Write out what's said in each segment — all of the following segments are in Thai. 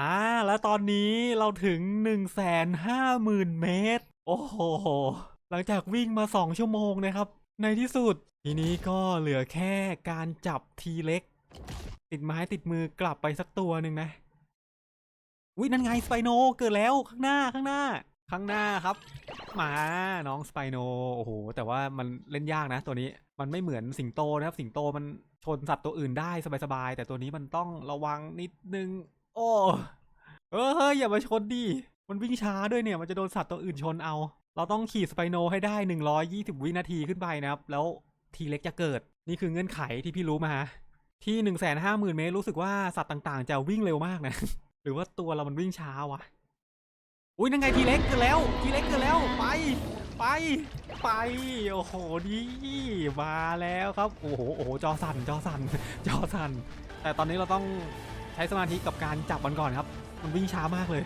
อ่า แล้วตอนนี้เราถึง 1 5 0 0 0 0 เมตร โอ้โห หลังจากวิ่งมา 2 ชั่วโมงนะครับ ในที่สุด ทีนี้ก็เหลือแค่การจับทีเล็ก ติดไม้ติดมือกลับไปสักตัวหนึ่งนะวินั่นไงสไปโนเกิดแล้วข้างหน้าข้างหน้า ข้างหน้าครับ มาน้องสไปโนโอ้โห แต่ว่ามันเล่นยากนะตัวนี้มันไม่เหมือนสิงโตนะครับ สิงโตมันชนสัตว์ตัวอื่นได้สบายๆแต่ตัวนี้มันต้องระวังนิดนึง โอ้เออเฮ้ยอย่ามาชนดิมันวิ่งช้าด้วยเนี่ยมันจะโดนสัตว์ตัวอื่นชนเอา เราต้องขี่สไปโนให้ได้ 120 วินาทีขึ้นไปนะครับ แล้วทีเล็กจะเกิด นี่คือเงื่อนไขที่พี่รู้มา ที่ 1 5 0 0 0 0 เมตรรู้สึกว่าสัตว์ต่างๆ จะวิ่งเร็วมากนะ หรือว่าตัวเรามันวิ่งช้าวะอุ้ยนั่นไงทีเล็กเกิดแล้ว ทีเล็กเกิดแล้วไปไปไปโอ้โหดีมาแล้วครับ โอ้โหโอ้โหจอสั่นจอสั่นจอสั่นแต่ตอนนี้เราต้อง ช้สมาธิกับการจับมันก่อนครับ มันวิ่งช้ามากเลย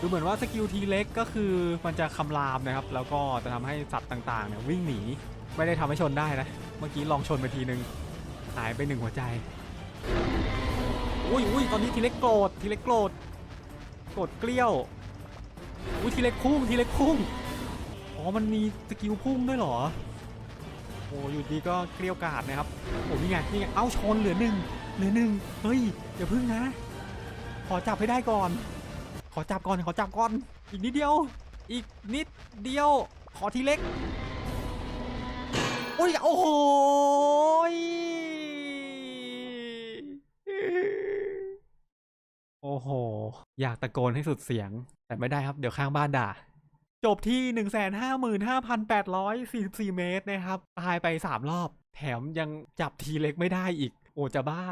ดูเหมือนว่าสกิลทีเล็กก็คือมันจะคำรามนะครับ แล้วก็จะทำให้สัตว์ต่างๆเนี่ยวิ่งหนีไม่ได้ทำให้ชนได้นะ เมื่อกี้ลองชนไปทีนึงหายไปหนึ่งหัวใจอุ้ยอุ้ยตอนนี้ทีเล็กโกรธทีเล็กโกรธโกรธเกลี้ยวอุ้ยทีเล็กพุ่งทีเล็กพุ่งอ๋อมันมีสกิลพุ่งด้วยเหรอ โอ้อยู่ดีก็เกลี้ยวกาดนะครับโอ้นี่ไงนี่ไงเอ้าชนเหลือหนึ่งเหลือหนึ่งเฮ้ยอย่าพึ่งนะ ขอจับให้ได้ก่อน ขอจับก่อนขอจับก่อน อีกนิดเดียว อีกนิดเดียว ขอทีเล็กโอ้ยโอ้โหโอ้โห อยากตะโกนให้สุดเสียง แต่ไม่ได้ครับ เดี๋ยวข้างบ้านด่า จบที่ 155,844 เมตรนะครับ ตายไป 3 รอบ แถมยังจับทีเล็กไม่ได้อีก โอ้จะบ้า